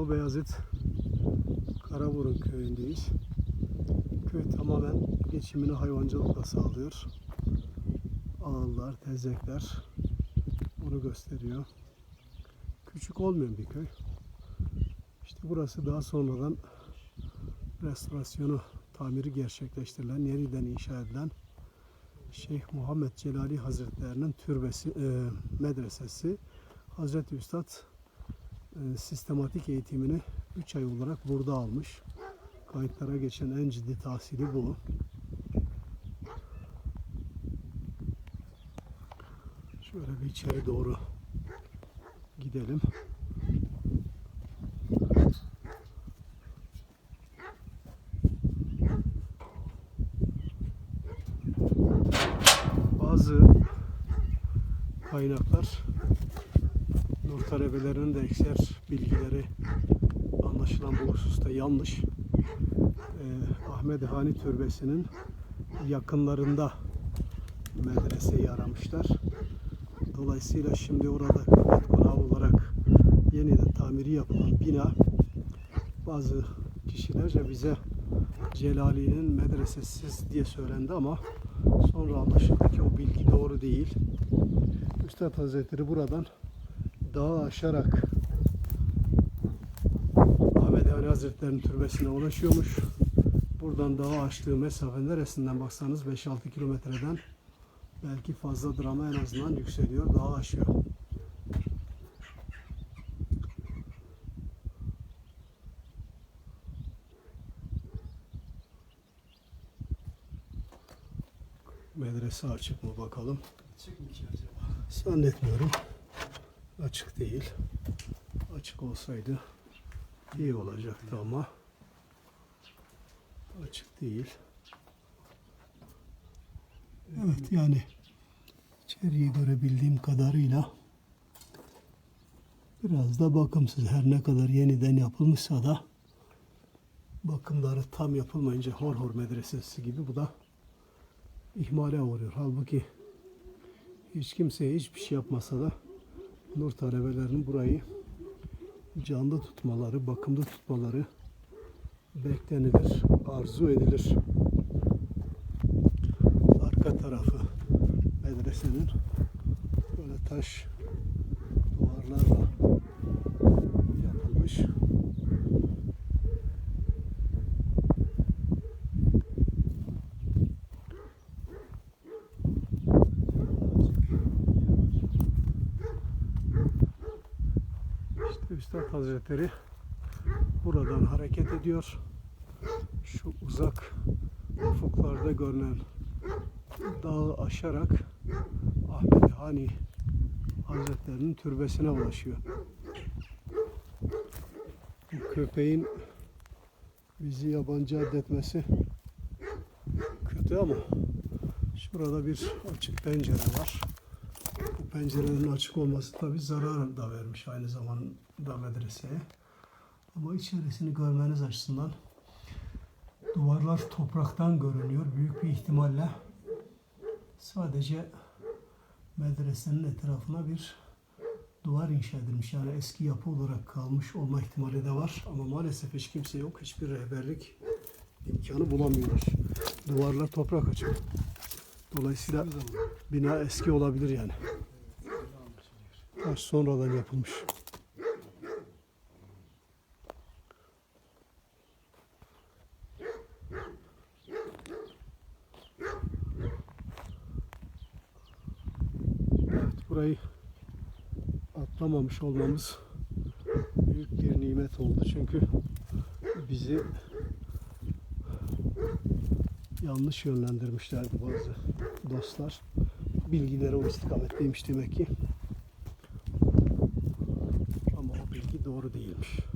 Doğu Beyazıt Karaburun köyündeyiz. Köy tamamen geçimini hayvancılıkla sağlıyor. Ağıllar, tezekler bunu gösteriyor. Küçük olmayan bir köy. İşte burası daha sonradan restorasyonu, tamiri gerçekleştirilen, yeniden inşa edilen Şeyh Muhammed Celali Hazretlerinin türbesi, e, medresesi. Hazreti Üstad sistematik eğitimini 3 ay olarak burada almış. Kayıtlara geçen en ciddi tahsili bu. Şöyle bir içeri doğru gidelim. Bazı kaynaklar Nur talebelerinin de ekser bilgileri anlaşılan bu hususta yanlış. Ee, Ahmet Hani Türbesi'nin yakınlarında medreseyi aramışlar. Dolayısıyla şimdi orada kapat konağı olarak yeniden tamiri yapılan bina bazı kişilerce bize Celali'nin medresesiz diye söylendi ama sonra anlaşıldı ki o bilgi doğru değil. Üstad Hazretleri buradan dağı aşarak Ahmet Ali Hazretleri'nin türbesine ulaşıyormuş. Buradan dağı aştığı mesafe neresinden baksanız 5-6 kilometreden belki fazladır ama en azından yükseliyor, dağı aşıyor. Medrese açık mı bakalım. Açık mı ki acaba? Zannetmiyorum. Açık değil. Açık olsaydı iyi olacaktı ama açık değil. Evet yani içeriği görebildiğim kadarıyla biraz da bakımsız. Her ne kadar yeniden yapılmışsa da bakımları tam yapılmayınca hor hor medresesi gibi bu da ihmale uğruyor. Halbuki hiç kimseye hiçbir şey yapmasa da nur talebelerinin burayı canlı tutmaları, bakımda tutmaları beklenilir, arzu edilir. Arka tarafı medresenin böyle taş duvarlarla yapılmış. İşte Üstad Hazretleri buradan hareket ediyor. Şu uzak ufuklarda görünen dağı aşarak Ahmet Hani Hazretlerinin türbesine ulaşıyor. Bu köpeğin bizi yabancı addetmesi kötü ama şurada bir açık pencere var. Bu pencerenin açık olması tabi zarar da vermiş aynı zamanda medreseye. Ama içerisini görmeniz açısından duvarlar topraktan görünüyor. Büyük bir ihtimalle sadece medresenin etrafına bir duvar inşa edilmiş. Yani eski yapı olarak kalmış olma ihtimali de var. Ama maalesef hiç kimse yok. Hiçbir rehberlik imkanı bulamıyoruz. Duvarlar toprak açık. Dolayısıyla bina eski olabilir yani. Taş sonradan yapılmış. Evet, burayı atlamamış olmamız büyük bir nimet oldu. Çünkü bizi yanlış yönlendirmişlerdi bazı dostlar. Bilgileri o istikametteymiş demek ki. Ama o bilgi doğru değilmiş.